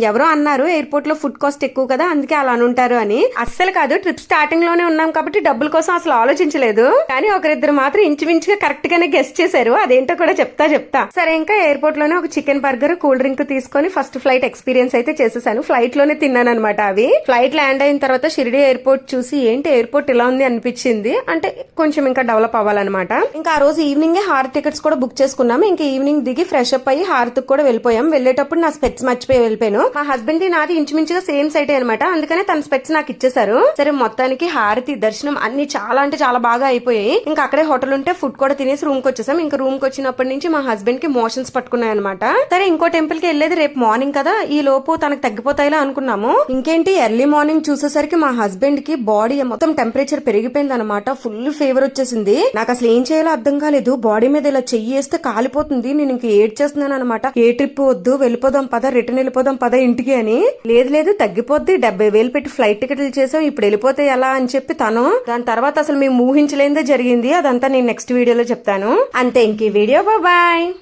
ఎవరో అన్నారు ఎయిర్పోర్ట్లో ఫుడ్ కాస్ట్ ఎక్కువ కదా అందుకే అలా అనుంటారు అని. అస్సలు కాదు ట్రిప్ స్టార్టింగ్లోనే ఉన్నాం కాబట్టి డబ్బుల కోసం అసలు ఆలోచించలేదు. కానీ ఒకరిద్దరు మాత్రం ఇంచుమించుగా కరెక్ట్ గానే గెస్ట్ చేశారు. అదేంటో కూడా చెప్తా చెప్తా. సరే ఇంకా ఎయిర్పోర్ట్లోనే ఒక చికెన్ బర్గర్ కూల్ డ్రింక్ తీసుకొని ఫస్ట్ ఫ్లైట్ ఎక్స్పీరియన్స్ అయితే చేసేసాను. ఫ్లైట్లోనే తిన్నాను అనమాట అవి. ఫ్లైట్ ల్యాండ్ అయిన తర్వాత షిరిడి ఎయిర్పోర్ట్ చూసి ఏంటి ఎయిర్పోర్ట్ ఇలా ఉంది? అనిపించింది. అంటే కొంచెం ఇంకా డెవలప్ అవ్వాలన్నమాట. ఇంకా ఆ రోజు ఈవినింగ్ హార్ టికెట్స్ కూడా బుక్ చేసుకున్నాము. ఇంకా ఈవినింగ్ దిగి ఫ్రెష్ అప్ అయ్యి హార్త్ కూడా వెళ్ళిపోయాం. వెళ్ళేటప్పుడు నా స్పెట్స్ మర్చిపోయి వెళ్ళిపోయాను. మా హస్బెండ్ నాది ఇంచుమించుగా సేమ్ సైట్ అనమాట అందుకనే తన స్పెట్స్ నాకు ఇచ్చేసారు సరే మొత్తానికి హారతి దర్శనం అన్ని చాలా అంటే చాలా బాగా అయిపోయాయి. ఇంకా అక్కడే హోటల్ ఉంటే ఫుడ్ కూడా తినేసి రూమ్కి వచ్చేసాం. ఇంకా రూమ్కి వచ్చినప్పటి నుంచి మా హస్బెండ్కి మోషన్స్ పట్టుకున్నాయి అనమాట సరే ఇంకో టెంపుల్కి వెళ్ళేది రేపు మార్నింగ్ కదా. ఈ లోపు తనకు తగ్గిపోతాయిలా అనుకున్నాము. ఇంకేంటి ఎర్లీ మార్నింగ్ చూసేసరికి మా హస్బెండ్కి బాడీ మొత్తం టెంపరేచర్ పెరిగిపోయింది అనమాట ఫుల్ ఫీవర్ వచ్చేసింది. నాకు అసలు ఏం చేయాలో అర్థం కాలేదు. బాడీ మీద ఇలా చెయ్యి వేస్తే కాలిపోతుంది. నేను ఇంక ఏడ్ చేస్తున్నాను అనమాట ఏ ట్రిప్ వద్దు వెళ్ళిపోదాం పద రిటర్న్ వెళ్ళిపోదాం పద ఇంటికి అని. లేదు లేదు తగ్గిపోద్ది. డెబ్బై వేలు పెట్టి ఫ్లైట్ టికెట్లు చేసాం ఇప్పుడు వెళ్ళిపోతే ఎలా అని చెప్పి తను. దాని తర్వాత అసలు మేము ఊహించలేదే జరిగింది. అదంతా నేను నెక్స్ట్ వీడియోలో చెప్తాను. అంతే ఇంక ఈ వీడియో. బాయ్.